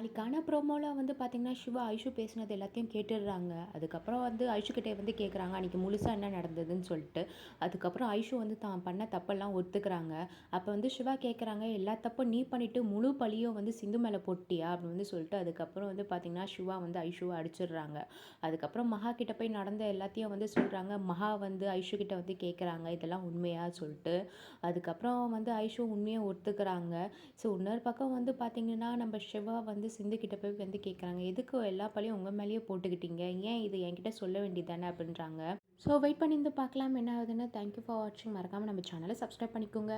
நாளைக்கான ப்ரோமோவில் வந்து பார்த்திங்கன்னா சிவா ஐஷு பேசினது எல்லாத்தையும் கேட்டுடுறாங்க. அதுக்கப்புறம் வந்து ஐஷு கிட்டே வந்து கேட்குறாங்க அன்றைக்கி முழுசாக என்ன நடந்ததுன்னு சொல்லிட்டு. அதுக்கப்புறம் ஐஷு வந்து தான் பண்ண தப்பெல்லாம் ஒத்துக்கிறாங்க. அப்போ வந்து சிவா கேட்குறாங்க எல்லா தப்பும் நீ பண்ணிவிட்டு முழு பழியும் வந்து சிந்து மேலே போட்டியா? அப்படின்னு வந்து சொல்லிட்டு அதுக்கப்புறம் வந்து பார்த்திங்கன்னா சிவா வந்து ஐஷுவை அடிச்சிடுறாங்க. அதுக்கப்புறம் மகா கிட்ட போய் நடந்த எல்லாத்தையும் வந்து சொல்கிறாங்க மகா வந்து ஐஷு கிட்ட வந்து கேட்குறாங்க இதெல்லாம் உண்மையாக சொல்லிட்டு. அதுக்கப்புறம் வந்து ஐஷு உண்மையை ஒத்துக்கிறாங்க. ஸோ இன்னொரு பக்கம் வந்து பார்த்திங்கன்னா நம்ம சிவா வந்து சிந்து கிட்ட போய் வந்து கேட்குறாங்க எதுக்கு எல்லா பழியும் உங்கள் மேலேயே போட்டுக்கிட்டீங்க? ஏன் இது என்கிட்ட சொல்ல வேண்டியது தானே அப்படின்றாங்க. ஸோ வெயிட் பண்ணி இருந்து பார்க்கலாம். என்ன ஆகுதுன்னு தேங்க்யூ ஃபார் வாட்சிங் மறக்காமல் நம்ம சேனலை சப்ஸ்கிரைப் பண்ணிக்கோங்க.